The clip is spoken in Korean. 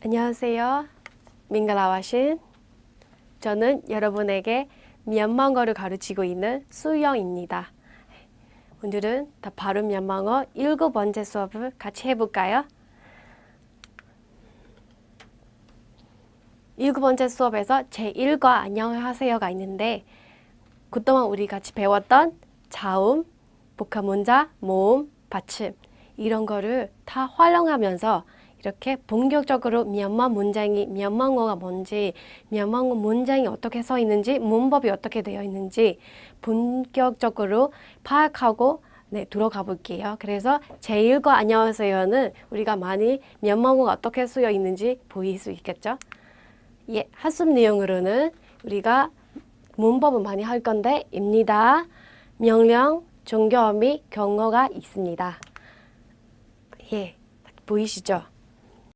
안녕하세요. 민가라와신. 저는 여러분에게 미얀마어를 가르치고 있는 수영입니다. 오늘은 다 발음 미얀마어 일곱 번째 수업을 같이 해볼까요? 일곱 번째 수업에서 제1과 안녕하세요가 있는데 그동안 우리 같이 배웠던 자음, 복합 문자, 모음, 받침 이런 거를 다 활용하면서 이렇게 본격적으로 미얀마 문장이 미얀마어가 뭔지 미얀마어 문장이 어떻게 써 있는지 문법이 어떻게 되어 있는지 본격적으로 파악하고 네, 들어가 볼게요. 그래서 제1과 안녕하세요는 우리가 많이 미얀마어가 어떻게 쓰여 있는지 보일 수 있겠죠? 예, 학습 내용으로는 우리가 문법을 많이 할 건데 입니다. 명령, 종교 및 경어가 있습니다. 예, 보이시죠?